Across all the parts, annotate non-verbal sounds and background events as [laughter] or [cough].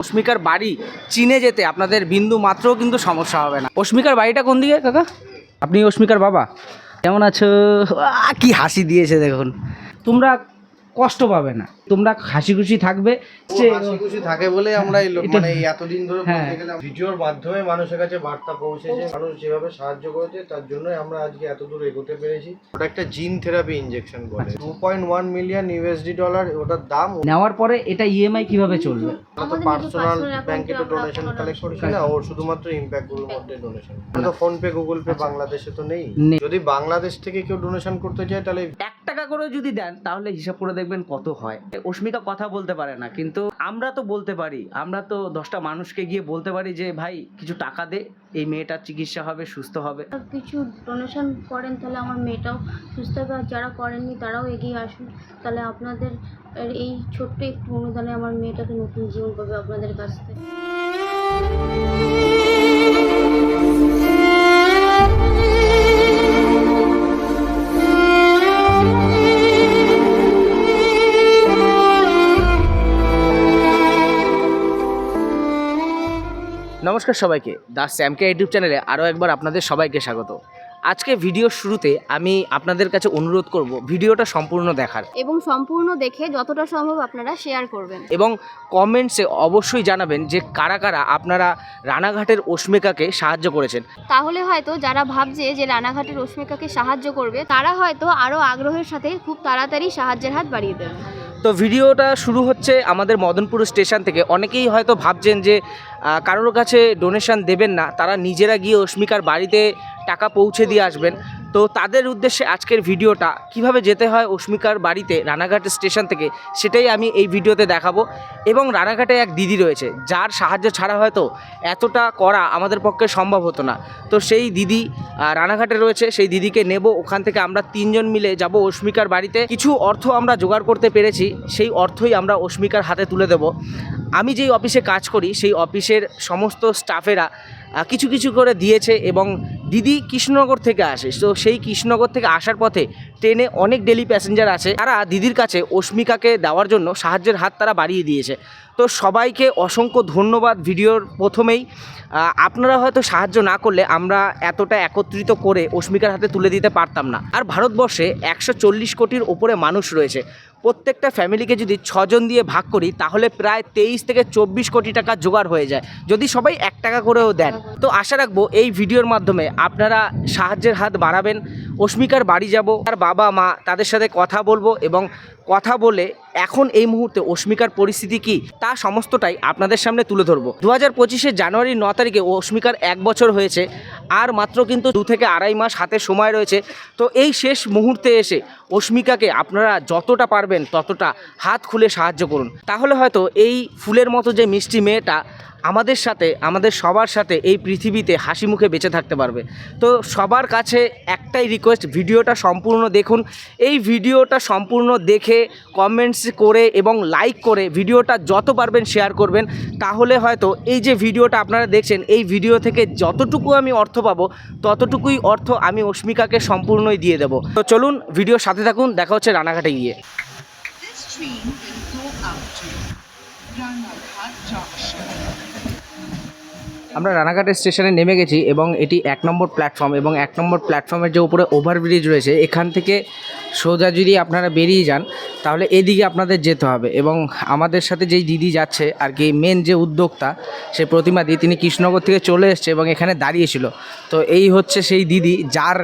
অস্মিকার বাড়ি চীনে যেতে আপনাদের বিন্দু মাত্রও কিন্তু সমস্যা হবে না। অস্মিকার বাড়িটা কোন দিকে কাকা আপনি অস্মিকার বাবা। কেমন আছো? কি হাসি দিয়েছে দেখুন। তোমরা কষ্ট পাবে না। তোমরা হাসি খুশি থাকবে যে- হাসি খুশি থাকে বলে আমরা এই মানে এতদিন ধরে হ্যাঁ। বলতে গেলে ভিডিওর মাধ্যমে মানুষের কাছে বার্তা পৌঁছেছে মানুষ যেভাবে সাহায্য করেছে তার জন্যই আমরা আজকে এত দূর এগোতে পেরেছি। ওটা একটা জিন থেরাপি ইনজেকশন বলে। Two point one million USD dollar ওটার দাম নেওয়ার পরে এটা ইএমআই কীভাবে চলবে? তো পার্সোনাল ব্যাংকে তো ডোনেশন কালেক্ট করছি না ওর শুধুমাত্র ইম্প্যাক্টগুলোর মধ্যে ডোনেশন তো ফোন পে গুগল পে বাংলাদেশে তো নেই। নেই। যদি বাংলাদেশ থেকে কেউ ডোনেশন করতে চায় তাহলে এক টাকা করে যদি দেন তাহলে হিসাব করে দেখবেন কত হয়। অস্মিকা কথা বলতে পারে না, কিন্তু আমরা তো বলতে পারি, আমরা তো দশটা মানুষকে গিয়ে বলতে পারি যে, ভাই, কিছু টাকা দে, এই মেয়েটার চিকিৎসা হবে, সুস্থ হবে। কিছু ডোনেশন করেন, তাহলে আমার মেয়েটাও সুস্থ হবে, আর যারা করেননি তারাও এগিয়ে আসুন। তাহলে আপনাদের এই ছোট্ট একটু অনুদানে আমার মেয়েটাকে নতুন জীবন পাবে আপনাদের কাছ থেকে। নমস্কার সবাইকে। দা স্যামকে ইউটিউব চ্যানেলে আরও একবার আপনাদের সবাইকে স্বাগত। আজকে ভিডিওর শুরুতে আমি আপনাদের কাছে অনুরোধ করব ভিডিওটা সম্পূর্ণ দেখার। এবং সম্পূর্ণ দেখে যতটা সম্ভব আপনারা শেয়ার করবেন। এবং কমেন্টসে অবশ্যই জানাবেন যে কারা কারা আপনারা রানাঘাটের অস্মিকাকে সাহায্য করেছেন। তাহলে হয়তো যারা ভাবছে যে রানাঘাটের রশ্মিকাকে সাহায্য করবে তারা হয়তো আরও আগ্রহের সাথে খুব তাড়াতাড়ি সাহায্যের হাত বাড়িয়ে দেবে। তো ভিডিওটা শুরু হচ্ছে আমাদের মদনপুর স্টেশন থেকে। অনেকেই হয়তো ভাবছেন যে কারোর কাছে ডোনেশন দেবেন না, তারা নিজেরা গিয়ে অস্মিকার বাড়িতে টাকা পৌঁছে দিয়ে আসবেন। তো তাদের উদ্দেশ্যে আজকের ভিডিওটা, কীভাবে যেতে হয় অস্মিকার বাড়িতে রানাঘাট স্টেশন থেকে, সেটাই আমি এই ভিডিওতে দেখাবো। এবং রানাঘাটে এক দিদি রয়েছে, যার সাহায্য ছাড়া হয়তো এতটা করা আমাদের পক্ষে সম্ভব হতো না। তো সেই দিদি রানাঘাটে রয়েছে, সেই দিদিকে নেব, ওখান থেকে আমরা তিনজন মিলে যাব অস্মিকার বাড়িতে। কিছু অর্থ আমরা জোগাড় করতে পেরেছি, সেই অর্থই আমরা অস্মিকার হাতে তুলে দেব। আমি যেই অফিসে কাজ করি, সেই অফিসের সমস্ত স্টাফেরা কিছু কিছু করে দিয়েছে এবং দিদি কৃষ্ণনগর থেকে আসে। তো সেই কৃষ্ণনগর থেকে আসার পথে ট্রেনে অনেক ডেলি প্যাসেঞ্জার আছে। তারা দিদির কাছে অস্মিকাকে দেওয়ার জন্য সাহায্যের হাত তারা বাড়িয়ে দিয়েছে। তো সবাইকে অসংখ্য ধন্যবাদ ভিডিওর প্রথমেই। আপনারা হয়তো সাহায্য না করলে আমরা এতটা একত্রিত করে অস্মিকার হাতে তুলে দিতে পারতাম না। আর ভারতবর্ষে একশো চল্লিশ কোটির ওপরে মানুষ রয়েছে। প্রত্যেকটা ফ্যামিলিকে যদি ছজন দিয়ে ভাগ করি, তাহলে প্রায় তেইশ থেকে চব্বিশ কোটি টাকা জোগাড় হয়ে যায়। যদি সবাই এক টাকা করেও দেন। তো আশা রাখব এই ভিডিওর মাধ্যমে আপনারা সাহায্যের হাত বাড়াবেন, অস্মিকার বাড়ি যাব, তার বাবা, মা, তাদের সাথে কথা বলব এবং কথা বলে এখন এই মুহূর্তে অস্মিকার পরিস্থিতি কি, তা সমস্তটাই আপনাদের সামনে তুলে ধরবো। দু হাজার পঁচিশে জানুয়ারির ন তারিখে অস্মিকার এক বছর হয়েছে, আর মাত্র কিন্তু দু থেকে আড়াই মাস হাতে সময় রয়েছে। তো এই শেষ মুহূর্তে এসে অস্মিকাকে আপনারা যতটা পারবেন ততটা হাত খুলে সাহায্য করুন। তাহলে হয়তো এই ফুলের মতো যে মিষ্টি মেয়েটা আমাদের সাথে, আমাদের সবার সাথে এই পৃথিবীতে হাসি মুখে বেঁচে থাকতে পারবে। তো সবার কাছে একটাই রিকোয়েস্ট ভিডিওটা সম্পূর্ণ দেখুন। এই ভিডিওটা সম্পূর্ণ দেখে কমেন্টস করে এবং লাইক করে ভিডিওটা যত পারবেন শেয়ার করবেন। তাহলে হয়তো এই যে ভিডিওটা আপনারা দেখছেন, এই ভিডিও থেকে যতটুকু আমি অর্থ পাবো, ততটুকুই অর্থ আমি অস্মিকাকে সম্পূর্ণই দিয়ে দেবো। তো চলুন ভিডিও সাথে থাকুন, দেখা হচ্ছে রানাঘাটে গিয়ে। between আমরা রানাঘাট স্টেশনে নেমে গেছি এবং এটি এক নম্বর প্ল্যাটফর্ম এবং এক নম্বর প্ল্যাটফর্মের যে উপরে ওভারব্রিজ রয়েছে, এখান থেকে সোজা যদি আপনারা বেরিয়ে যান, তাহলে এদিকে আপনাদের যেতে হবে এবং আমাদের সাথে যেই দিদি যাচ্ছে আর কি মেন যে উদ্যোক্তা, সে প্রতিমা দি, তিনি কৃষ্ণনগর থেকে চলে এসছে এবং এখানে দাঁড়িয়েছিল। তো এই হচ্ছে সেই দিদি যার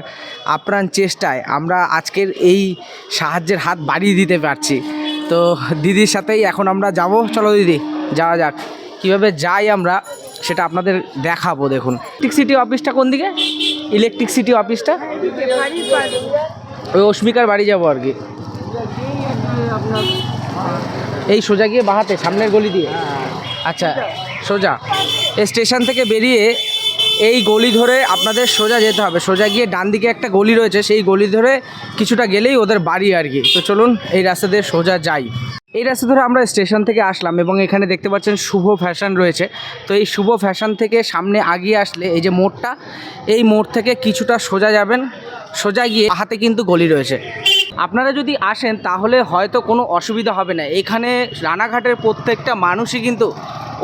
আপ্রাণ চেষ্টায় আমরা আজকের এই সাহায্যের হাত বাড়িয়ে দিতে পারছি। তো দিদির সাথেই এখন আমরা যাব। চলো দিদি, যাওয়া যাক। কীভাবে যাই আমরা সেটা আপনাদের দেখাবো দেখুন। ইলেকট্রিসিটি অফিসটা কোন দিকে? ইলেকট্রিসিটি অফিসটা ওই অস্মিকার বাড়ি যাব আর কি। এই সোজা গিয়ে বাহাতে সামনের গলি দিয়ে? আচ্ছা সোজা। এই স্টেশন থেকে বেরিয়ে এই গলি ধরে আপনাদের সোজা যেতে হবে। সোজা গিয়ে ডান দিকে একটা গলি রয়েছে সেই গলি ধরে কিছুটা গেলেই ওদের বাড়ি আর কি। তো চলুন এই রাস্তা দিয়ে সোজা যাই। এই রাস্তা ধরে আমরা স্টেশন থেকে আসলাম এবং এখানে দেখতে পাচ্ছেন শুভ ফ্যাশন রয়েছে। তো এই শুভ ফ্যাশন থেকে সামনে আগিয়ে আসলে এই যে মোড়টা, এই মোড় থেকে কিছুটা সোজা যাবেন। সোজা গিয়ে হাতে কিন্তু গলি রয়েছে। আপনারা যদি আসেন, তাহলে হয়তো কোনো অসুবিধা হবে না। এখানে রানাঘাটের প্রত্যেকটা মানুষই কিন্তু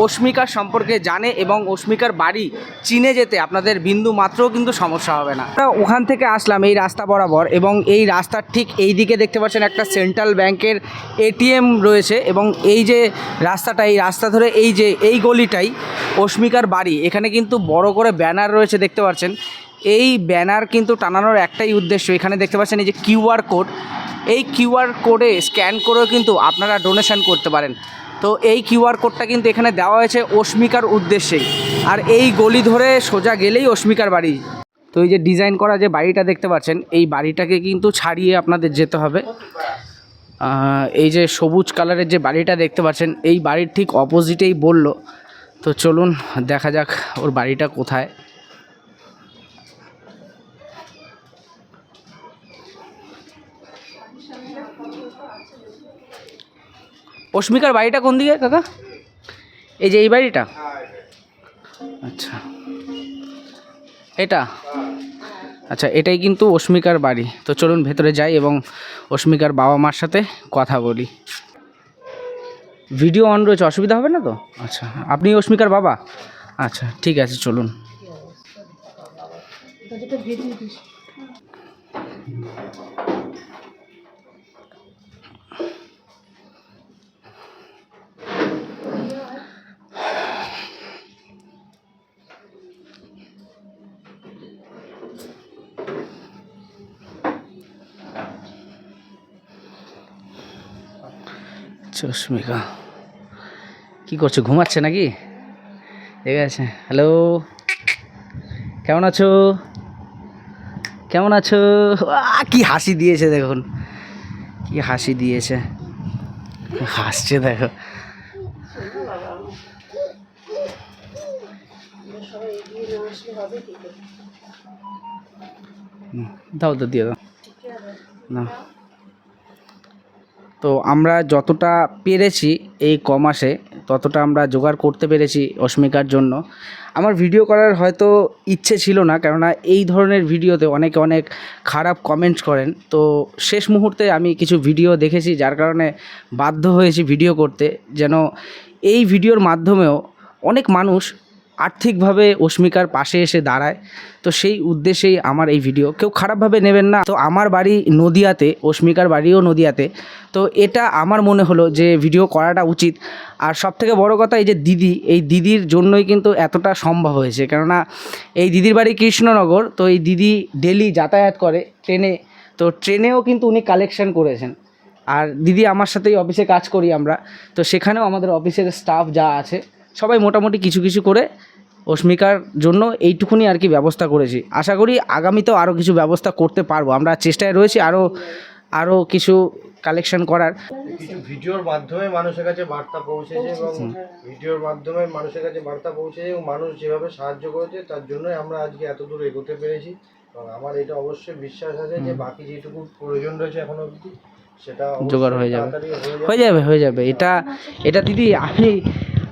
অস্মিকার সম্পর্কে জানে এবং অস্মিকার বাড়ি চিনে যেতে আপনাদের বিন্দু মাত্রও কিন্তু সমস্যা হবে না। আমরা ওখান থেকে আসলাম এই রাস্তা বরাবর এবং এই রাস্তার ঠিক এই দিকে দেখতে পাচ্ছেন একটা সেন্ট্রাল ব্যাংকের এটিএম রয়েছে এবং এই যে রাস্তাটা, এই রাস্তা ধরে এই যে এই গলিটাই অস্মিকার বাড়ি। এখানে কিন্তু বড় করে ব্যানার রয়েছে দেখতে পাচ্ছেন। এই ব্যানার কিন্তু টানানোর একটাই উদ্দেশ্য। এখানে দেখতে পাচ্ছেন এই যে কিউআর কোড। এই কিউআর কোডে স্ক্যান করেও কিন্তু আপনারা ডোনেশন করতে পারেন। তো এই কিউআর কোডটা কিন্তু এখানে দেওয়া হয়েছে অস্মিকার উদ্দেশ্যেই আর এই গলি ধরে সোজা গেলেই অস্মিকার বাড়ি। তো এই যে ডিজাইন করা যে বাড়িটা দেখতে পাচ্ছেন, এই বাড়িটাকে কিন্তু ছাড়িয়ে আপনাদের যেতে হবে। এই যে সবুজ কালারের যে বাড়িটা দেখতে পাচ্ছেন, এই বাড়ির ঠিক অপোজিটেই বলল। তো চলুন দেখা যাক ওর বাড়িটা কোথায়। অস্মিকার বাড়িটা কোন দিকে, কাকা? এই যে এই বাড়িটা? আচ্ছা। এটা? আচ্ছা এটাই কিন্তু অস্মিকার বাড়ি। তো চলুন ভেতরে যাই এবং অস্মিকার বাবা মার সাথে কথা বলি। ভিডিও অন রয়েছে, অসুবিধা হবে না তো? আচ্ছা আপনি অস্মিকার বাবা? আচ্ছা ঠিক আছে, চলুন। চশমিকা কি করছ, ঘুমাচ্ছে নাকি? ঠিক আছে হ্যালো কেমন আছো? কেমন আছো? কি হাসি দিয়েছে দেখুন, কি হাসি দিয়েছে। হাসছে দেখো। দাও তো, দিয়ে দাও। না তো আমরা যতটা পেরেছি এই ক মাসে ততটা আমরা জোগাড় করতে পেরেছি অস্মিকার জন্য। আমার ভিডিও করার হয়তো ইচ্ছে ছিল না, কেননা এই ধরনের ভিডিওতে অনেকে অনেক খারাপ কমেন্টস করেন। তো শেষ মুহূর্তে আমি কিছু ভিডিও দেখেছি, যার কারণে বাধ্য হয়েছি ভিডিও করতে, যেন এই ভিডিওর মাধ্যমেও অনেক মানুষ আর্থিকভাবে অস্মিকার পাশে এসে দাঁড়ায়। তো সেই উদ্দেশ্যেই আমার এই ভিডিও। কেউ খারাপভাবে নেবেন না। তো আমার বাড়ি নদিয়াতে, অস্মিকার বাড়িও নদিয়াতে। তো এটা আমার মনে হলো যে ভিডিও করাটা উচিত। আর সব থেকে বড় কথা এই যে দিদি, এই দিদির জন্যই কিন্তু এতটা সম্ভব হয়েছে। কেননা এই দিদির বাড়ি কৃষ্ণনগর, তো এই দিদি ডেলি যাতায়াত করে ট্রেনে। তো ট্রেনেও কিন্তু উনি কালেকশন করেছেন। আর দিদি আমার সাথেই অফিসে কাজ করি আমরা। তো সেখানেও আমাদের অফিসের স্টাফ যা আছে, সবাই মোটামুটি কিছু কিছু করে অস্মিকার জন্য এইটুকুনি আর কি ব্যবস্থা করেছি। আশা করি আগামীতেও আরও কিছু ব্যবস্থা করতে পারব। আমরা চেষ্টায় রয়েছি আরও আরও কিছু কালেকশন করার। কিছু ভিডিওর মাধ্যমে মানুষের কাছে বার্তা পৌঁছেছে এবং ভিডিওর মাধ্যমে মানুষের কাছে বার্তা পৌঁছেছে এবং মানুষ যেভাবে সাহায্য করেছে তার জন্যই আমরা আজকে এত দূর এগোতে পেরেছি। এবং আমার এটা অবশ্যই বিশ্বাস আছে যে বাকি যেটুকু প্রয়োজন রয়েছে এখনও অবধি সেটা জোগাড়। হয়ে যাবে। হয়ে যাবে হয়ে যাবে। এটা এটা দিদি আমি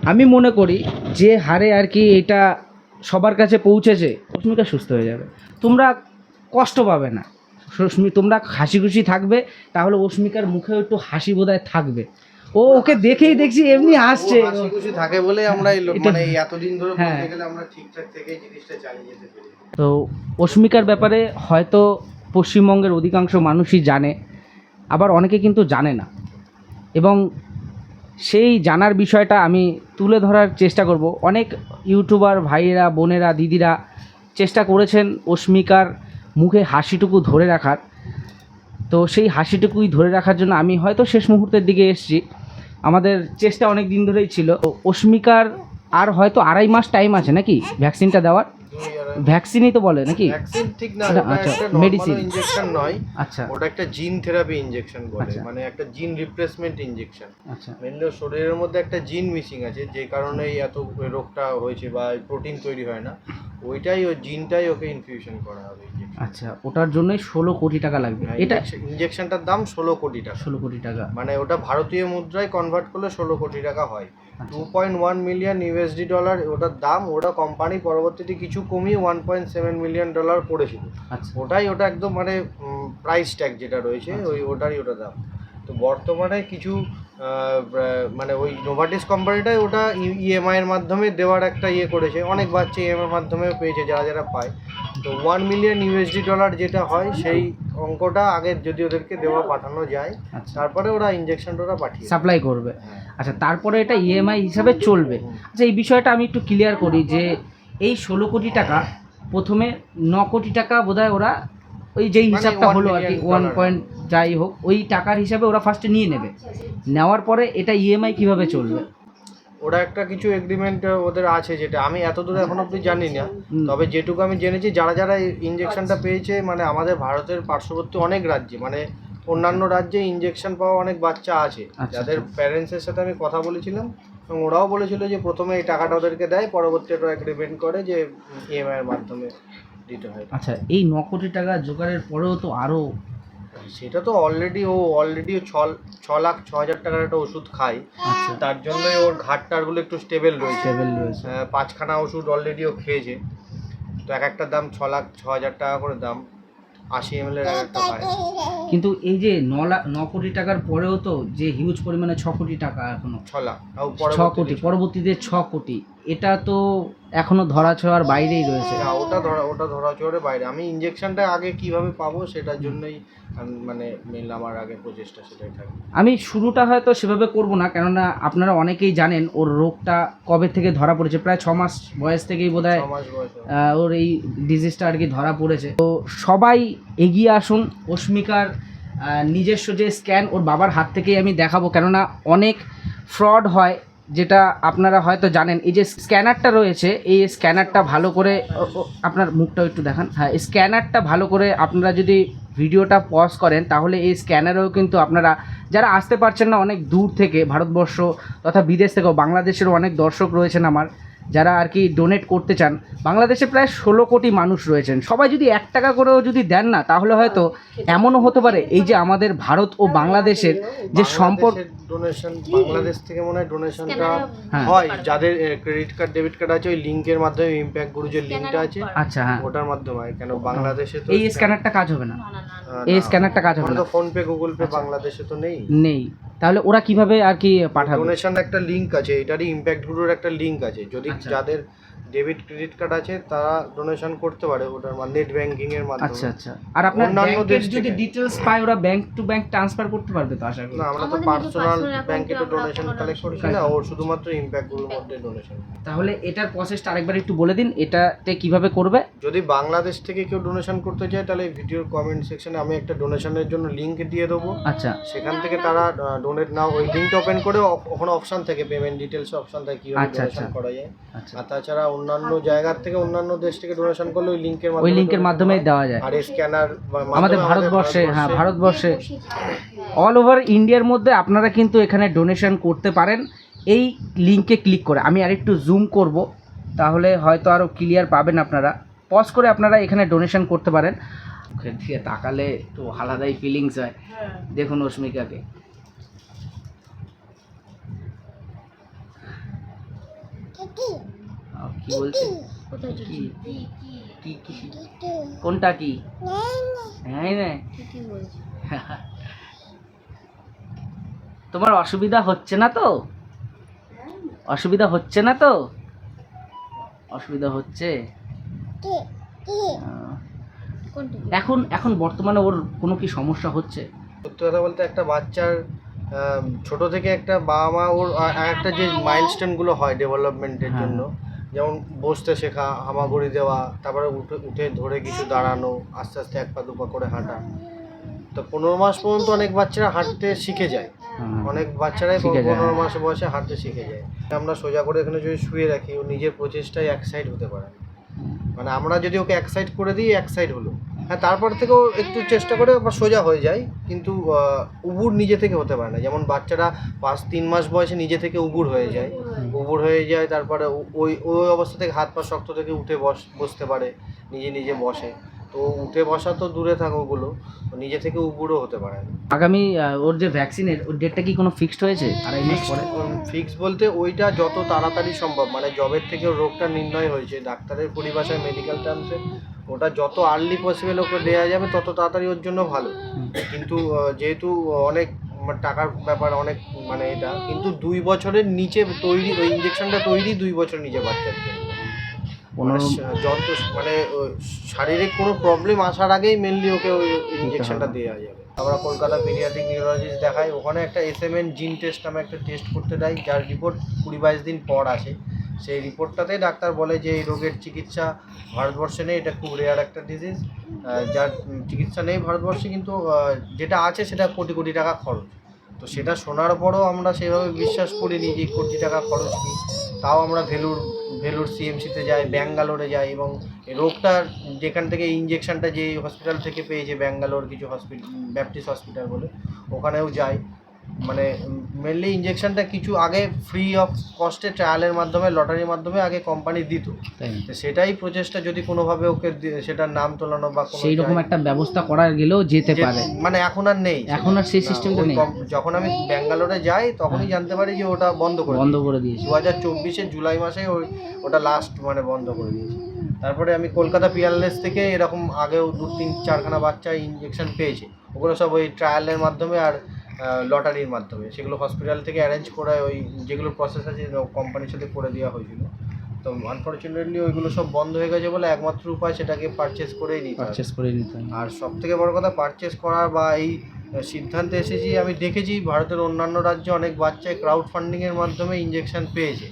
আমি মনে করি যে হারে আর কি এটা সবার কাছে পৌঁছেছে অস্মিকা সুস্থ হয়ে যাবে। তোমরা কষ্ট পাবে না। সুস্মি তোমরা হাসি খুশি থাকবে তাহলে অস্মিকার মুখে একটু হাসি বোধহয় থাকবে। ও ওকে দেখেই দেখছি এমনি হাসছে। খুশি থাকে বলে আমরা এই মানে এতদিন ধরে হ্যাঁ। বলতে গেলে আমরা ঠিকঠাক থেকে জিনিসটা চালিয়ে যেতে তো অস্মিকার ব্যাপারে হয়তো পশ্চিমবঙ্গের অধিকাংশ মানুষই জানে আবার অনেকে কিন্তু জানে না। এবং সেই জানার বিষয়টা আমি তুলে ধরার চেষ্টা করব। অনেক ইউটিউবার ভাইয়েরা, বোনেরা, দিদিরা চেষ্টা করেছেন অস্মিকার মুখে হাসিটুকু ধরে রাখার। তো সেই হাসিটুকুই ধরে রাখার জন্য আমি হয়তো শেষ মুহূর্তের দিকে এসেছি। আমাদের চেষ্টা অনেক দিন ধরেই ছিল। অস্মিকার আর হয়তো আড়াই মাস টাইম আছে নাকি ভ্যাকসিনটা দেওয়ার? ভ্যাকসিনই তো বলে নাকি? ভ্যাকসিন ঠিক না আচ্ছা, আচ্ছা, মেডিসিন ইনজেকশন নয় আচ্ছা। ওটা একটা জিন থেরাপি ইনজেকশন বলে আচ্ছা। মানে একটা জিন রিপ্লেসমেন্ট ইনজেকশন আচ্ছা। মেনলি শরীরের মধ্যে একটা জিন মিসিং আছে যে কারণে এত রোগটা হয়েছে বা প্রোটিন তৈরি হয় না ওইটাই ওই জিনটাই ওকে ইনফিউশন করা হবে আচ্ছা ওটার জন্যই ষোলো কোটি টাকা লাগবে। এটা ইনজেকশনটার দাম ষোলো কোটি টাকা। ষোলো কোটি টাকা। মানে ওটা ভারতীয় মুদ্রায় কনভার্ট করলে ষোলো কোটি টাকা হয়। আচ্ছা। Two point one million USD dollar ওটার দাম ওটা কোম্পানি পরবর্তীতে কিছু কমিয়ে one point seven million dollar পড়েছিল আচ্ছা। ওটাই ওটা একদম মানে প্রাইস ট্যাগ যেটা রয়েছে ওই ওটারই ওটা দাম। তো বর্তমানে কিছু মানে ওই নোভাটিস কোম্পানিটাই ওটা ইএমআই এর মাধ্যমে দেওয়ার একটা ইয়ে করেছে। অনেক বাচ্চা ইএমআই এর মাধ্যমেও পেয়েছে যারা যারা পায়। তো ওয়ান মিলিয়ন ইউএসডি ডলার যেটা হয় সেই অঙ্কটা আগে যদি ওদেরকে দেওয়া পাঠানো যায় আচ্ছা। তারপরে ওরা ইঞ্জেকশনটা ওরা পাঠিয়ে সাপ্লাই করবে। হ্যাঁ। আচ্ছা তারপরে এটা ইএমআই হিসাবে চলবে। আচ্ছা এই বিষয়টা আমি একটু ক্লিয়ার করি যে এই ষোলো কোটি টাকা প্রথমে ন কোটি টাকা বোধহয় ওরা ওই যেই মানে হিসাবটা হলো আর কি ওয়ান পয়েন্ট যাই হোক ওই টাকার হিসাবে ওরা ফার্স্টে নিয়ে নেবে। নেওয়ার পরে এটা ইএমআই কীভাবে চলবে? ওরা একটা কিছু এগ্রিমেন্ট ওদের আছে যেটা। আমি এত দূরে এখন অব্দি জানি না। তবে যেটুকু আমি জেনেছি যারা যারা ইঞ্জেকশনটা পেয়েছে মানে আমাদের ভারতের পার্শ্ববর্তী অনেক রাজ্যে মানে অন্যান্য রাজ্যে ইঞ্জেকশন পাওয়া অনেক বাচ্চা আছে। আচ্ছা, যাদের আচ্ছা। প্যারেন্টসের সাথে আমি কথা বলেছিলাম এবং ওরাও বলেছিল যে প্রথমে এই টাকাটা ওদেরকে দেয় পরবর্তী ওরা এগ্রিমেন্ট করে যে ইএমআই এর মাধ্যমে। দিতে হয়। আচ্ছা এই ন কোটি টাকা জোগাড়ের পরেও তো আরও সেটা তো অলরেডি ও অলরেডি ছ ছ লাখ ছ হাজার টাকার একটা ওষুধ খায়। আচ্ছা। তার জন্যই ওর ঘাটটারগুলো একটু স্টেবল রয়েছে। লেভেল রয়েছে। পাঁচখানা ওষুধ অলরেডি ও খেয়েছে। তো এক একটা দাম ছ লাখ ছ হাজার টাকা করে দাম। আশি এম এর এক একটা পায়। কিন্তু এই যে ন লাখ ন কোটি টাকার পরেও তো যে হিউজ পরিমাণে ছ কোটি টাকা এখনও। ছ লাখ। ছ কোটি পরবর্তীতে ছ কোটি। এটা তো এখনও ধরা ছোঁয়ার বাইরেই রয়েছে। না, ওটা ধরা ওটা ধরা চড়ে বাইরে। আমি ইঞ্জেকশনটা আগে কীভাবে পাবো সেটার জন্যই আমি মানে মেন আমার আগে প্রচেষ্টা সেটাই থাকে। আমি শুরুটা হয়তো সেভাবে করব না কেননা আপনারা অনেকেই জানেন ওর রোগটা কবে থেকে ধরা পড়েছে। প্রায় ছ মাস বয়স থেকেই বোধ বয়স ওর। ওর এই ডিজিজটা আর কি ধরা পড়েছে। তো সবাই এগিয়ে আসুন অস্মিকার আহ, নিজস্ব যে স্ক্যান ওর বাবার হাত থেকেই আমি দেখাবো। কেননা অনেক ফ্রড হয় যেটা আপনারা হয়তো জানেন, এই যে স্ক্যানারটা রয়েছে, এই স্ক্যানারটা ভালো করে আপনার মুখটাও একটু দেখান। হ্যাঁ স্ক্যানারটা ভালো করে আপনারা যদি ভিডিওটা পজ করেন, তাহলে এই স্ক্যানারেও কিন্তু আপনারা, যারা আসতে পারছেন না অনেক দূর থেকে, ভারতবর্ষ তথা বিদেশ থেকেও, বাংলাদেশেরও অনেক দর্শক রয়েছেন আমার যারা আর কি ডোনেট করতে চান বাংলাদেশে প্রায় ষোলো কোটি মানুষ রয়েছেন। সবাই যদি এক টাকা করেও যদি দেন না তাহলে হয়তো এমনও হতে পারে এই যে আমাদের ভারত ও বাংলাদেশের যে সম্পর্ক ডোনেশন বাংলাদেশ থেকে মনে হয় ডোনেশনটা হ্যাঁ। হয়। যাদের ক্রেডিট কার্ড ডেবিট কার্ড আছে ওই লিঙ্কের মাধ্যমে ইম্প্যাক্ট গুরু যে লিঙ্কটা আছে। আচ্ছা হ্যাঁ। ওটার মাধ্যমে হয় কেন বাংলাদেশে তো এই স্ক্যানারটা কাজ হবে না। এই স্ক্যানারটা কাজ হবে না। ফোন পে গুগল পে বাংলাদেশে তো নেই। নেই। তাহলে ওরা কীভাবে আর কি পাঠাবে? ডোনেশন একটা লিংক আছে এটারই ইম্প্যাক্ট গুরুর একটা লিংক আছে। যদি আচ্ছা। যাদের ডেবিট ক্রেডিট কার্ড আছে তারা ডোনেশন করতে পারে ওটার মানে নেট ব্যাংকিং এর আচ্ছা মাধ্যমে। আচ্ছা আচ্ছা। আর আপনার ব্যাংকের যদি থেকে। ডিটেলস পায় ওরা ব্যাংক টু ব্যাংক ট্রান্সফার করতে পারবে তো আশা করি? না আমরা তো পার্সোনাল ব্যাংকে তো ডোনেশন কালেক্ট করছি donation না ওর শুধুমাত্র ইম্প্যাক্ট গুরুর মধ্যে ডোনেশন তাহলে এটার প্রসেসটা আরেকবার একটু বলে দিন এটাতে কীভাবে করবে? যদি বাংলাদেশ থেকে কেউ ডোনেশন করতে চায় তাহলে ভিডিওর কমেন্ট সেকশনে আমি একটা ডোনেশনের জন্য লিংক দিয়ে দেবো। আচ্ছা। সেখান থেকে তারা ডোনেট নাও ওই লিঙ্কটা ওপেন করে ওখানে অপশন থাকে পেমেন্ট ডিটেলস অপশন থাকে কীভাবে আচ্ছা, ডোনেশন আচ্ছা। করা যায়। আচ্ছা। আর তাছাড়া অন্যান্য জায়গার থেকে অন্যান্য দেশ থেকে ডোনেশন করলে ওই লিঙ্কের ওই লিংকের মাধ্যমেই দেওয়া যায়। আর স্ক্যানার আমাদের ভারতবর্ষে হ্যাঁ ভারতবর্ষে অল ওভার ইন্ডিয়ার মধ্যে আপনারা কিন্তু এখানে ডোনেশন করতে পারেন। এই লিংকে ক্লিক করে। আমি আরেকটু জুম করব তাহলে হয়তো আরও ক্লিয়ার পাবেন আপনারা। পজ করে আপনারা এখানে ডোনেশন করতে পারেন। মুখের দিকে তাকালে একটু আলাদাই ফিলিংস হয়। দেখুন অস্মিকাকে কি বলছে? কি? কি কি? কোনটা কি? হ্যাঁ না কি কি বলছে? [laughs] তোমার অসুবিধা হচ্ছে না তো? অসুবিধা হচ্ছে না তো? অসুবিধা হচ্ছে? এখন এখন বর্তমানে ওর কোনো কি সমস্যা হচ্ছে? সত্যি কথা বলতে একটা বাচ্চার ছোট থেকে একটা বাবা মা ওর একটা যে মাইলস্টোনগুলো হয় ডেভেলপমেন্টের হ্যাঁ। জন্য যেমন বসতে শেখা হামাগুড়ি দেওয়া তারপরে উঠে উঠে ধরে কিছু দাঁড়ানো আস্তে আস্তে এক পা দুপা করে হাঁটা। তো পনেরো মাস পর্যন্ত অনেক বাচ্চারা হাঁটতে শিখে যায়। অনেক বাচ্চারাই পনেরো হ্যাঁ। মাস বয়সে হাঁটতে শিখে যায়। আমরা সোজা করে এখানে যদি শুয়ে রাখি ও নিজের প্রচেষ্টায় এক সাইড হতে পারে। মানে আমরা যদি ওকে এক সাইড করে দিই এক সাইড হলো। হ্যাঁ তারপর থেকেও একটু চেষ্টা করে আবার সোজা হয়ে যায়, কিন্তু উবুর নিজে থেকে হতে পারে না। যেমন বাচ্চারা পাঁচ তিন মাস বয়সে নিজে থেকে উবুর হয়ে যায়। উবুর হয়ে যায়, তারপরে ওই ওই অবস্থা থেকে হাত পা শক্ত থেকে উঠে বস, বসতে পারে, নিজে নিজে বসে। তো উঠে বসা তো দূরে থাক ওগুলো নিজে থেকে উবুরও হতে পারে। না আগামী ওর যে ভ্যাকসিনের ওর ডেটটা কি কোনো ফিক্সড হয়েছে? আড়াই মাস পরে? ফিক্স বলতে ওইটা যত তাড়াতাড়ি সম্ভব মানে জবের থেকে রোগটা নির্ণয় হয়েছে ডাক্তারের পরিভাষায় মেডিকেল টার্মসে ওটা যত আর্লি পসিবল ওকে দেওয়া যাবে তত তাড়াতাড়ি ওর জন্য ভালো। কিন্তু যেহেতু অনেক মানে টাকার ব্যাপার অনেক মানে এটা কিন্তু দুই বছরের নিচে তৈরি ওই ইঞ্জেকশনটা তৈরি দুই বছর নিচে বাচ্চার জন্য। পনেরো যত মানে ওই শারীরিক কোনো প্রবলেম আসার আগেই মেনলি ওকে ওই ইঞ্জেকশনটা দেওয়া যাবে। আমরা কলকাতা পিরিয়াডিক নিউরোলজিস্ট দেখাই। ওখানে একটা S M N gene test নামে একটা টেস্ট করতে দেয় যার রিপোর্ট কুড়ি বাইশ দিন পর আসে। সেই রিপোর্টটাতে ডাক্তার বলে যে এই রোগের চিকিৎসা ভারতবর্ষে নেই এটা খুব রেয়ার একটা ডিজিজ যার চিকিৎসা নেই ভারতবর্ষে কিন্তু যেটা আছে সেটা কোটি কোটি টাকা খরচ। তো সেটা শোনার পরও আমরা সেভাবে বিশ্বাস করিনি যে কোটি টাকা খরচ কি? তাও আমরা ভেলুর ভেলুর সিএমসিতে যায়, ব্যাঙ্গালোরে যায় এবং রোগটার যেখান থেকে ইঞ্জেকশনটা যে হসপিটাল থেকে পেয়েছে, ব্যাঙ্গালোর কিছু হসপিটাল ব্যাপটিস্ট হসপিটাল বলে, ওখানেও যাই মানে মেনলি ইঞ্জেকশনটা কিছু আগে ফ্রি অফ কস্টে ট্রায়ালের মাধ্যমে লটারির মাধ্যমে আগে কোম্পানি দিত। তো সেটাই প্রচেষ্টা যদি কোনোভাবে ওকে সেটার নাম তোলানো বা সেই রকম একটা ব্যবস্থা করা গেলেও যেতে পারে। মানে এখন আর নেই। এখন আর সেই সিস্টেমটা নেই। যখন আমি ব্যাঙ্গালোরে যাই তখনই জানতে পারি যে ওটা বন্ধ করে বন্ধ করে দিয়েছে। দু হাজার চব্বিশের জুলাই মাসে ওই ওটা লাস্ট মানে বন্ধ করে দিয়েছে। তারপরে আমি কলকাতা পিয়ারলেস থেকে এরকম আগেও দু তিন চারখানা বাচ্চা ইঞ্জেকশন পেয়েছে। ওগুলো সব ওই ট্রায়ালের মাধ্যমে আর লটারির মাধ্যমে। সেগুলো হসপিটাল থেকে অ্যারেঞ্জ করায় ওই যেগুলো প্রসেস আছে কোম্পানির সাথে করে দেওয়া হয়েছিল। তো আনফর্চুনেটলি ওইগুলো সব বন্ধ হয়ে গেছে বলে একমাত্র উপায় সেটাকে পারচেস করেই নিতে পারচেস করে নিতে আর সব থেকে বড় কথা পারচেস করার বা এই সিদ্ধান্তে এসেছি আমি দেখেছি ভারতের অন্যান্য রাজ্যে অনেক বাচ্চায় ক্রাউড ফান্ডিংয়ের মাধ্যমে ইঞ্জেকশন পেয়েছে।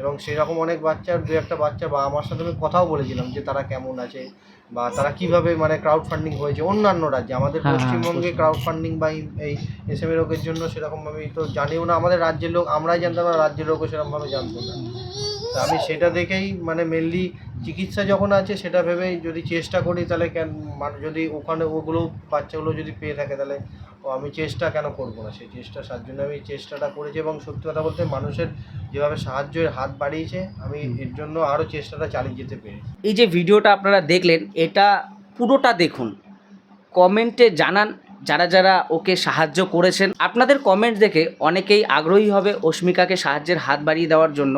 এবং সেরকম অনেক বাচ্চার দু একটা বাচ্চা বা আমার সাথে আমি কথাও বলেছিলাম যে তারা কেমন আছে বা তারা কীভাবে মানে ক্রাউড ফান্ডিং হয়েছে। অন্যান্য রাজ্যে আমাদের হ্যাঁ, হ্যাঁ, পশ্চিমবঙ্গে ক্রাউড ফান্ডিং বা এই- এস এম রোগের জন্য সেরকম আমি তো জানিও না। আমাদের রাজ্যের লোক আমরাই জানতাম না রাজ্যের লোকও সেরকমভাবে জানতো না। তা আমি সেটা দেখেই মানে মেনলি চিকিৎসা যখন আছে সেটা ভেবেই যদি চেষ্টা করি তাহলে কেন মানে যদি ওখানে ওগুলো বাচ্চাগুলো যদি পেয়ে থাকে তাহলে ও আমি চেষ্টা কেন করব না? সেই চেষ্টা তার জন্য আমি চেষ্টাটা করেছি এবং সত্যি কথা বলতে মানুষের যেভাবে সাহায্যের হাত বাড়িয়েছে আমি এর জন্য আরও চেষ্টাটা চালিয়ে যেতে পেরেছি। এই যে ভিডিওটা আপনারা দেখলেন এটা পুরোটা দেখুন। কমেন্টে জানান যারা যারা ওকে সাহায্য করেছেন। আপনাদের কমেন্ট দেখে অনেকেই আগ্রহী হবে অস্মিকাকে সাহায্যের হাত বাড়িয়ে দেওয়ার জন্য।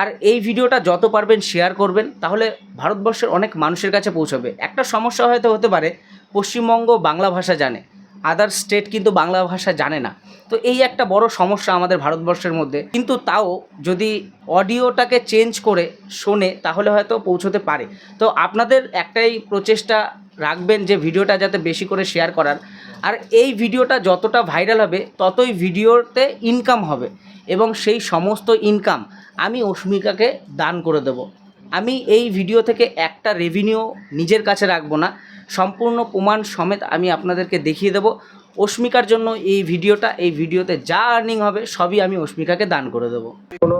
আর এই ভিডিওটা যত পারবেন শেয়ার করবেন তাহলে ভারতবর্ষের অনেক মানুষের কাছে পৌঁছবে। একটা সমস্যা হয়তো হতে পারে পশ্চিমবঙ্গ বাংলা ভাষা জানে। আদার স্টেট কিন্তু বাংলা ভাষা জানে না। তো এই একটা বড় সমস্যা আমাদের ভারতবর্ষের মধ্যে। কিন্তু তাও যদি অডিওটাকে চেঞ্জ করে শোনে, তাহলে হয়তো পৌঁছতে পারে। তো আপনাদের একটাই প্রচেষ্টা রাখবেন যে ভিডিওটা যাতে বেশি করে শেয়ার করার। আর এই ভিডিওটা যতটা ভাইরাল হবে, ততই ভিডিওতে ইনকাম হবে। এবং সেই সমস্ত ইনকাম আমি অস্মিকাকে দান করে দেব। আমি এই ভিডিও থেকে একটা রেভিনিউ নিজের কাছে রাখব না। সম্পূর্ণ প্রমাণ সমেত আমি আপনাদেরকে দেখিয়ে দেব। অস্মিকার জন্য এই ভিডিওটা, এই ভিডিওতে যা আর্নিং হবে, সবই আমি অস্মিকাকে দান করে দেবো। কোনো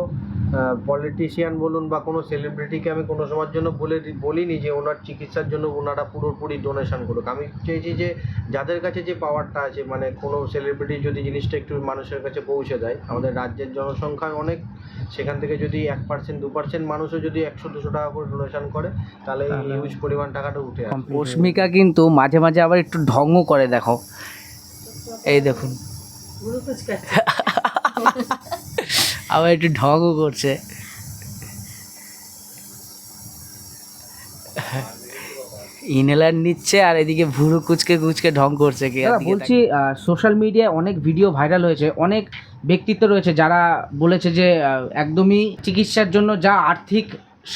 পলিটিশিয়ান বলুন বা কোনো সেলিব্রিটিকে আমি কোনো সময়ের জন্য বলে বলিনি যে ওনার চিকিৎসার জন্য ওনারা পুরোপুরি ডোনেশন করুক। আমি চেয়েছি যে যাদের কাছে যে পাওয়ারটা আছে মানে কোনো সেলিব্রিটি যদি জিনিসটা একটু মানুষের কাছে পৌঁছে দেয় আমাদের রাজ্যের জনসংখ্যা অনেক সেখান থেকে যদি এক পার্সেন্ট দু পার্সেন্ট মানুষও যদি একশো দুশো টাকা করে ডোনেশন করে তাহলে হিউজ পরিমাণ টাকাটা উঠে আসবে। অস্মিকা কিন্তু মাঝে মাঝে আবার একটু ঢঙ্গও করে দেখো। এই দেখুন। [laughs] আবার একটু ঢঙ্গও করছে। ইনহেলার নিচ্ছে আর এদিকে ভুরু কুচকে কুচকে ঢং করছে কি বলছি সোশ্যাল মিডিয়ায় অনেক ভিডিও ভাইরাল হয়েছে অনেক ব্যক্তিত্ব রয়েছে যারা বলেছে যে একদমই চিকিৎসার জন্য যা আর্থিক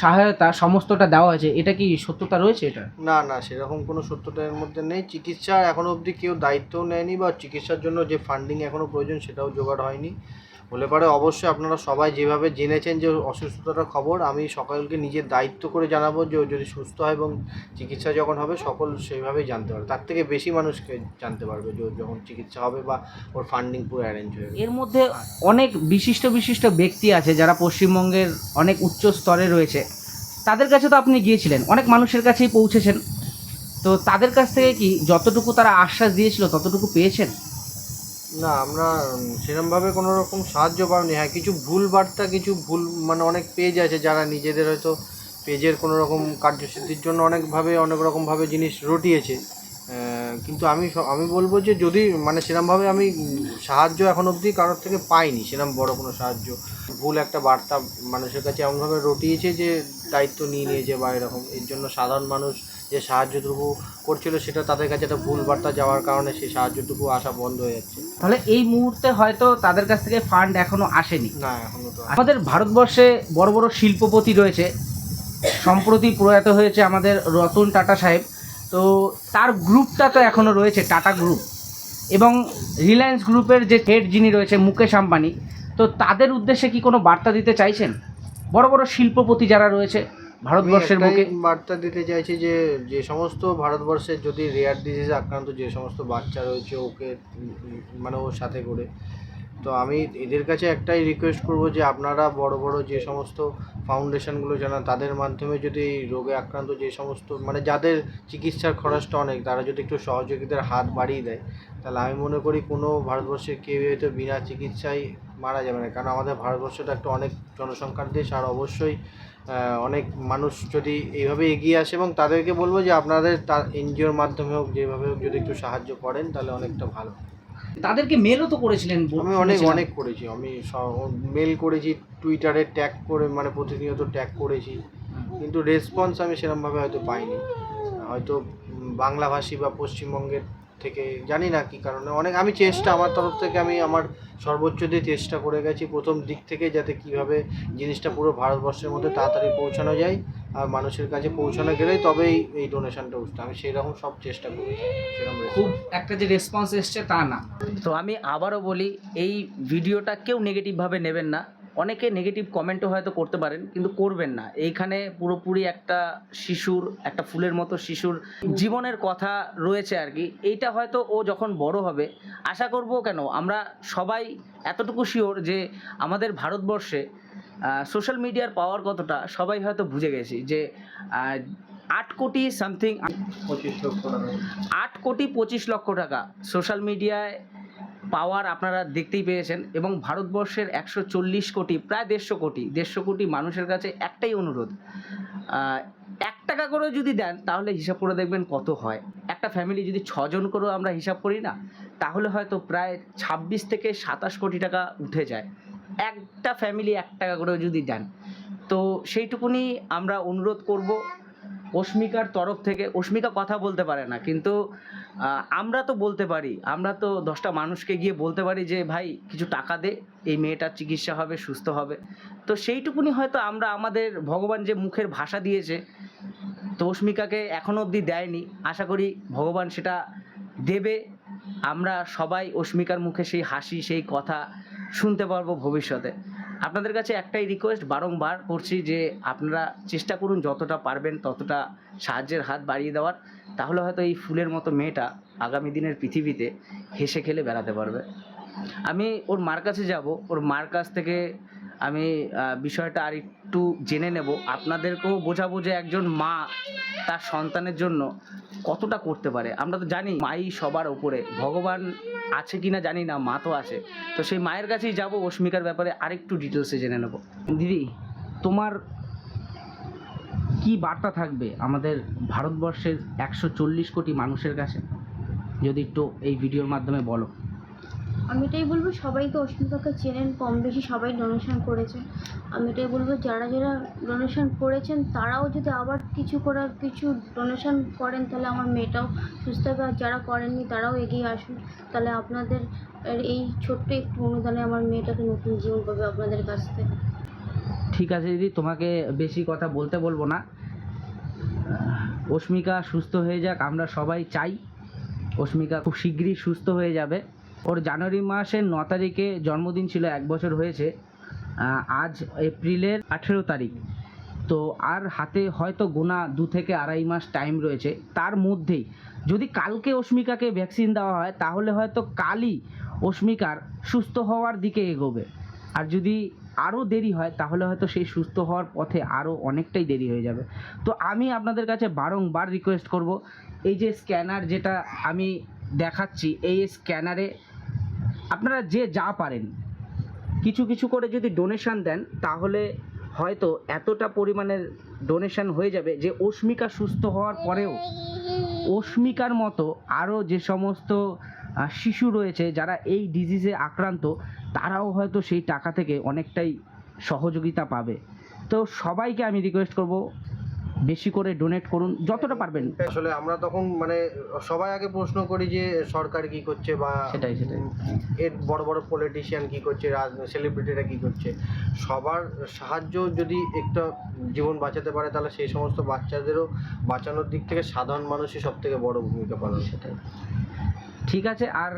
সহায়তা সমস্তটা দেওয়া হয়েছে এটা কি সত্যতা রয়েছে এটা? না না সেরকম কোনো সত্যতা এর মধ্যে নেই। চিকিৎসা এখনও অবধি কেউ দায়িত্বও নেয়নি বা চিকিৎসার জন্য যে ফান্ডিং এখনও প্রয়োজন সেটাও জোগাড় হয়নি। হলে পরে অবশ্যই আপনারা সবাই যেভাবে জেনেছেন যে অসুস্থতার খবর, আমি সকলকে নিজের দায়িত্ব করে জানাব যে যদি সুস্থ হয় এবং চিকিৎসা যখন হবে, সকল সেইভাবেই জানতে পারবে। তার থেকে বেশি মানুষকে জানতে পারবে যে যখন চিকিৎসা হবে বা ওর ফান্ডিং পুরো অ্যারেঞ্জ হয়ে এর মধ্যে অনেক বিশিষ্ট বিশিষ্ট ব্যক্তি আছে যারা পশ্চিমবঙ্গের অনেক উচ্চ স্তরে রয়েছে। তাদের কাছে তো আপনি গিয়েছিলেন, অনেক মানুষের কাছেই পৌঁছেছেন। তো তাদের কাছ থেকে কি যতটুকু তারা আশ্বাস দিয়েছিল, ততটুকু পেয়েছেন? না, আমরা সেরমভাবে কোনো রকম সাহায্য পাইনি হ্যাঁ কিছু ভুল বার্তা, কিছু ভুল মানে অনেক পেজ আছে যারা নিজেদের হয়তো পেজের কোনো রকম কার্যসিদ্ধির জন্য অনেকভাবে অনেক রকমভাবে জিনিস রটিয়েছে। কিন্তু আমি আমি বলব যে যদি মানে সেরমভাবে আমি সাহায্য এখন অবধি কারোর থেকে পাইনি সেরকম বড় কোনো সাহায্য। ভুল একটা বার্তা মানুষের কাছে এমনভাবে রটিয়েছে যে দায়িত্ব নিয়ে নিয়েছে বা এরকম। এর জন্য সাধারণ মানুষ যে সাহায্যটুকু করছিল সেটা তাদের কাছে একটা ভুল বার্তা যাওয়ার কারণে সেই সাহায্যটুকু আসা বন্ধ হয়ে যাচ্ছে। তাহলে এই মুহূর্তে হয়তো তাদের কাছ থেকে ফান্ড এখনও আসেনি। না এখনও তো আমাদের ভারতবর্ষে বড় বড় শিল্পপতি রয়েছে। সম্প্রতি প্রয়াত হয়েছে আমাদের রতন টাটা সাহেব। তো তার গ্রুপটা তো এখনও রয়েছে টাটা গ্রুপ এবং রিলায়েন্স গ্রুপের যে হেড যিনি রয়েছে মুকেশ আম্বানি তো তাদের উদ্দেশ্যে কি কোনো বার্তা দিতে চাইছেন? বড় বড় শিল্পপতি যারা রয়েছে ভারতবর্ষের বুকে। বার্তা দিতে চাইছি যে যে সমস্ত ভারতবর্ষের যদি রেয়ার ডিজিজে আক্রান্ত যে সমস্ত বাচ্চা রয়েছে ওকে মানে ওর সাথে করে তো আমি এদের কাছে একটাই রিকোয়েস্ট করব যে আপনারা বড় বড় যে সমস্ত ফাউন্ডেশনগুলো জানা তাদের মাধ্যমে যদি এই রোগে আক্রান্ত যে সমস্ত মানে যাদের চিকিৎসার খরচটা অনেক, তারা যদি একটু সহযোগিতার হাত বাড়িয়ে দেয়, তাহলে আমি মনে করি কোনো ভারতবর্ষের কেউ হয়তো বিনা চিকিৎসায় মারা যাবে না। কারণ আমাদের ভারতবর্ষটা একটা অনেক জনসংখ্যার দেশ, আর অবশ্যই অনেক মানুষ যদি এইভাবে এগিয়ে আসে এবং তাদেরকে বলব যে আপনাদের তার এনজিওর মাধ্যমে হোক, যেভাবে হোক যদি একটু সাহায্য করেন, তাহলে অনেকটা ভালো। তাদেরকে মেলও তো করেছিলেন আমি অনেক অনেক করেছি আমি মেল করেছি টুইটারে ট্যাগ করে মানে প্রতিনিয়ত ট্যাগ করেছি কিন্তু রেসপন্স আমি সেরকমভাবে হয়তো পাইনি। হয়তো বাংলাভাষী বা পশ্চিমবঙ্গের থেকে, জানি না কি কারণে। অনেক, আমি চেষ্টা, আমার তরফ থেকে আমি আমার সর্বোচ্চ দিয়ে চেষ্টা করে গেছি প্রথম দিক থেকে যাতে কীভাবে জিনিসটা পুরো ভারতবর্ষের মধ্যে তাড়াতাড়ি পৌঁছানো যায় আর মানুষের কাছে পৌঁছানো গেলেই তবেই এই ডোনেশনটা উঠতে আমি সেই রকম সব চেষ্টা করেছি সেরকম খুব একটা যে রেসপন্স এসছে তা না। তো আমি আবারও বলি, এই ভিডিওটা কেউ নেগেটিভভাবে নেবেন না। অনেকে নেগেটিভ কমেন্টও হয়তো করতে পারেন, কিন্তু করবেন না। এইখানে পুরোপুরি একটা শিশুর, একটা ফুলের মতো শিশুর জীবনের কথা রয়েছে আর কি। এইটা হয়তো ও যখন বড় হবে, আশা করব কেন? আমরা সবাই এতটুকু শিওর যে আমাদের ভারতবর্ষে সোশ্যাল মিডিয়ার পাওয়ার কতটা, সবাই হয়তো বুঝে গেছি যে আট কোটি সামথিং পঁচিশ আট কোটি পঁচিশ লক্ষ টাকা। সোশ্যাল মিডিয়ায় পাওয়ার আপনারা দেখতেই পেয়েছেন এবং ভারতবর্ষের একশো চল্লিশ কোটি প্রায় দেড়শো কোটি দেড়শো কোটি মানুষের কাছে একটাই অনুরোধ। এক টাকা করে যদি দেন তাহলে হিসাব করে দেখবেন কত হয়। একটা ফ্যামিলি যদি ছজন করেও আমরা হিসাব করি না তাহলে হয়তো প্রায় ছাব্বিশ থেকে সাতাশ কোটি টাকা উঠে যায়। একটা ফ্যামিলি এক টাকা করেও যদি দেন। তো সেইটুকুনি আমরা অনুরোধ করব। অস্মিকার তরফ থেকে, অস্মিকা কথা বলতে পারে না, কিন্তু আমরা তো বলতে পারি, আমরা তো দশটা মানুষকে গিয়ে বলতে পারি যে, ভাই, কিছু টাকা দে, এই মেয়েটার চিকিৎসা হবে, সুস্থ হবে। তো সেইটুকুনি হয়তো আমরা আমাদের ভগবান যে মুখের ভাষা দিয়েছে, তো অস্মিকাকে এখনও অবধি দেয়নি। আশা করি ভগবান সেটা দেবে। আমরা সবাই অস্মিকার মুখে সেই হাসি, সেই কথা শুনতে পারব ভবিষ্যতে। আপনাদের কাছে একটাই রিকোয়েস্ট বারংবার করছি যে আপনারা চেষ্টা করুন যতটা পারবেন ততটা সাহায্যের হাত বাড়িয়ে দেওয়ার। তাহলে হয়তো এই ফুলের মতো মেয়েটা আগামী দিনের পৃথিবীতে হেসে খেলে বেড়াতে পারবে। আমি ওর মার কাছে যাব। ওর মার কাছ থেকে আমি বিষয়টা আর একটু জেনে নেব। আপনাদেরকেও বোঝাবো যে একজন মা তার সন্তানের জন্য কতটা করতে পারে। আমরা তো জানি মাই সবার ওপরে। ভগবান আছে কিনা জানি না, মা তো আছে। তো সেই মায়ের কাছেই যাব অস্মিকার ব্যাপারে আরেকটু ডিটেলসে জেনে নেব। দিদি, তোমার কি বার্তা থাকবে আমাদের ভারতবর্ষের একশো চল্লিশ কোটি মানুষের কাছে? যদি একটু এই ভিডিওর মাধ্যমে বলো। আমি এটাই বলব সবাই তো অস্মিতাকে চেনেন, কম বেশি সবাই ডোনেশন করেছেন আমি এটাই বলব, যারা যারা ডোনেশন করেছেন, তারাও যদি আবার কিছু করার, কিছু ডোনেশন করেন, তাহলে আমার মেয়েটাও সুস্থ হবে আর যারা করেননি, তারাও এগিয়ে আসুন। তাহলে আপনাদের এই ছোট্ট একটু অনুদানে আমার মেয়েটাকে নতুন জীবন পাবে আপনাদের কাছ থেকে। ঠিক আছে দিদি, তোমাকে বেশি কথা বলতে বলব না। অস্মিকা সুস্থ হয়ে যাক, আমরা সবাই চাই। অস্মিকা খুব শীঘ্রই সুস্থ হয়ে যাবে। ওর জানুয়ারি মাসের ন তারিখে জন্মদিন ছিল, এক বছর হয়েছে। আজ এপ্রিলের আঠেরো তারিখ। তো আর হাতে হয়তো গোনা দু থেকে আড়াই মাস টাইম রয়েছে। তার মধ্যেই যদি কালকে অস্মিকাকে ভ্যাকসিন দেওয়া হয়, তাহলে হয়তো কালই অস্মিকার সুস্থ হওয়ার দিকে এগোবে। আর যদি আরও দেরি হয়, তাহলে হয়তো সেই সুস্থ হওয়ার পথে আরও অনেকটাই দেরি হয়ে যাবে। তো আমি আপনাদের কাছে বারংবার রিকোয়েস্ট করব, এই যে স্ক্যানার যেটা আমি দেখাচ্ছি, এই স্ক্যানারে আপনারা যে যা পারেন, কিছু কিছু করে যদি ডোনেশন দেন, তাহলে হয়তো এতটা পরিমাণের ডোনেশন হয়ে যাবে যে অস্মিকা সুস্থ হওয়ার পরেও অস্মিকার মতো আরও যে সমস্ত শিশু রয়েছে যারা এই ডিজিজে আক্রান্ত, তারাও হয়তো সেই টাকা থেকে অনেকটাই সহযোগিতা পাবে। তো সবাইকে আমি রিকোয়েস্ট করব বেশি করে ডোনেট করুন যতটা পারবেন। আসলে আমরা তখন মানে সবাই আগে প্রশ্ন করি যে সরকার কি করছে বা সেটাই, সেটাই। এর বড় বড় পলিটিশিয়ান কি করছে সেলিব্রিটিরা কি করছে। সবার সাহায্য যদি একটা জীবন বাঁচাতে পারে তাহলে সেই সমস্ত বাচ্চাদেরও বাঁচানোর দিক থেকে সাধারণ মানুষই সব থেকে বড় ভূমিকা পালন সেটাই। ঠিক আছে আর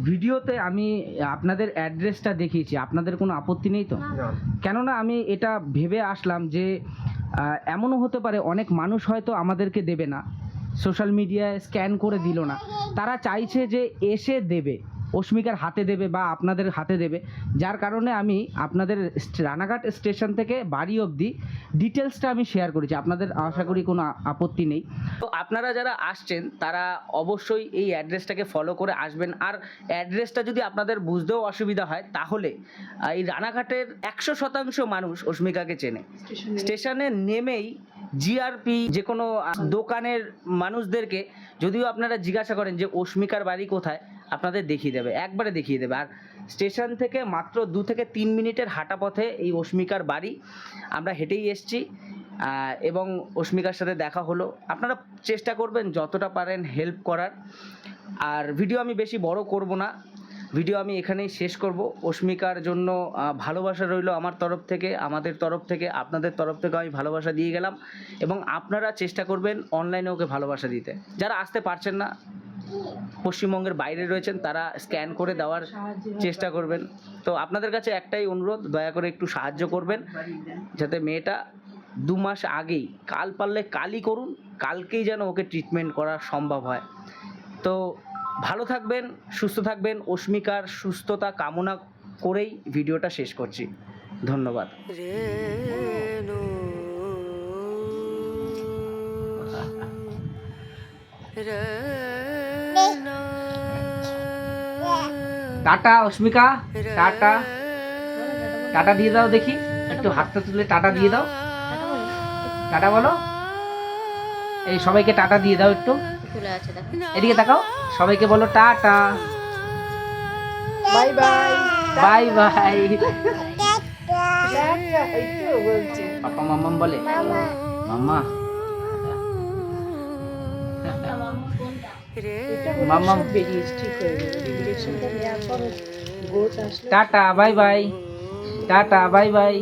ভিডিওতে আমি আপনাদের অ্যাড্রেসটা দেখিয়েছি আপনাদের কোনো আপত্তি নেই তো? কেননা আমি এটা ভেবে আসলাম যে এমনও হতে পারে অনেক মানুষ হয়তো আমাদেরকে দেবে না। সোশ্যাল মিডিয়ায় স্ক্যান করে দিল না। তারা চাইছে যে এসে দেবে। অস্মিকার হাতে দেবে বা আপনাদের হাতে দেবে। যার কারণে আমি আপনাদের রানাঘাট স্টেশন থেকে বাড়ি অবধি ডিটেলসটা আমি শেয়ার করেছি। আপনাদের আশা করি কোনো আপত্তি নেই। তো আপনারা যারা আসছেন তারা অবশ্যই এই অ্যাড্রেসটাকে ফলো করে আসবেন। আর অ্যাড্রেসটা যদি আপনাদের বুঝতেও অসুবিধা হয় তাহলে এই রানাঘাটের একশো শতাংশ মানুষ অস্মিকাকে চেনে। স্টেশনে। নেমেই জিআরপি যে কোনো দোকানের মানুষদেরকে যদিও আপনারা জিজ্ঞাসা করেন যে অস্মিকার বাড়ি কোথায়? আপনাদের দেখিয়ে দেবে, একবারে দেখিয়ে দেবে। আর স্টেশন থেকে মাত্র দু থেকে তিন মিনিটের হাঁটা পথে এই অস্মিকার বাড়ি। আমরা হেঁটেই এসছি এবং অস্মিকার সাথে দেখা হলো। আপনারা চেষ্টা করবেন যতটা পারেন হেল্প করার। আর ভিডিও আমি বেশি বড় করব না। ভিডিও আমি এখানেই শেষ করব। অস্মিকার জন্য ভালোবাসা রইল আমার তরফ থেকে, আমাদের তরফ থেকে, আপনাদের তরফ থেকে আমি ভালোবাসা দিয়ে গেলাম। এবং আপনারা চেষ্টা করবেন অনলাইনে ওকে ভালোবাসা দিতে। যারা আসতে পারছেন না পশ্চিমবঙ্গের বাইরে রয়েছেন, তারা স্ক্যান করে দেওয়ার চেষ্টা করবেন। তো আপনাদের কাছে একটাই অনুরোধ, দয়া করে একটু সাহায্য করবেন, যাতে মেয়েটা দু মাস আগেই, কাল পারলে কালই করুন, কালকেই যেন ওকে ট্রিটমেন্ট করা সম্ভব হয়। তো ভালো থাকবেন, সুস্থ থাকবেন অস্মিকার সুস্থতা কামনা করেই ভিডিওটা শেষ করছি। ধন্যবাদ। Tata Asmika tata. টাটা দিয়ে দাও দেখি। একটু হাতটা তুলে টাটা দিয়ে দাও। টাটা বলো। এই সবাইকে টাটা দিয়ে দাও একটু। চলে আছে দেখো এদিকে তাকাও। সবাইকে বলো tata. Bye bye. Bye bye. পাপা মাম্মাম বলে। মাম্মা। [laughs] মাম্মাম বেরিয়েছে ঠিক হয়ে যাবে ইঞ্জেকশনটা নেওয়ার পর গোচ আসলে। টাটা bye bye tata bye bye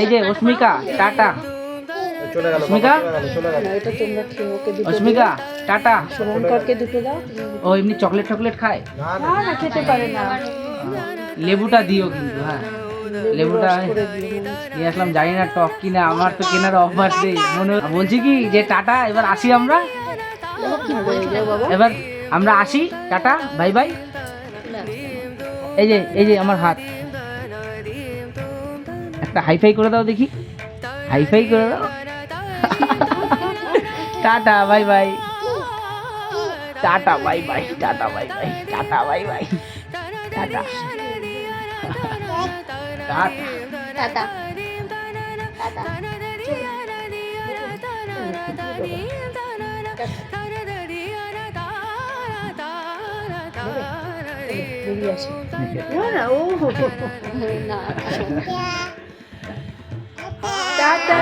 এই যে অস্মিকা টাটা। চলে গেল অস্মিকা? চলে গেল না এটা তোমরা খেয়ে ওকে দুটো অস্মিকা টাটা। শুভঙ্করকে দুটো দাও ও এমনি চকলেট টকলেট খায়? না না। না না খেতে পারে না। লেবুটা দিও কিন্তু হ্যাঁ। লেবুটা নিয়ে আসলাম জানি না টক কিনা আমার তো কেনার অভ্যাস নেই মনে বলছি কি যে টাটা এবার আসি আমরা? এবার আমরা আসি টাটা বাই বাই। এই যে এই যে আমার হাত। একটা হাইফাই করে দাও দেখি। হাইফাই করে দাও। Tata bye bye. Tata bye bye tata bye bye tata bye bye. Tata. Tata. Tata. বেরিয়ে আসে না ও না টাটা.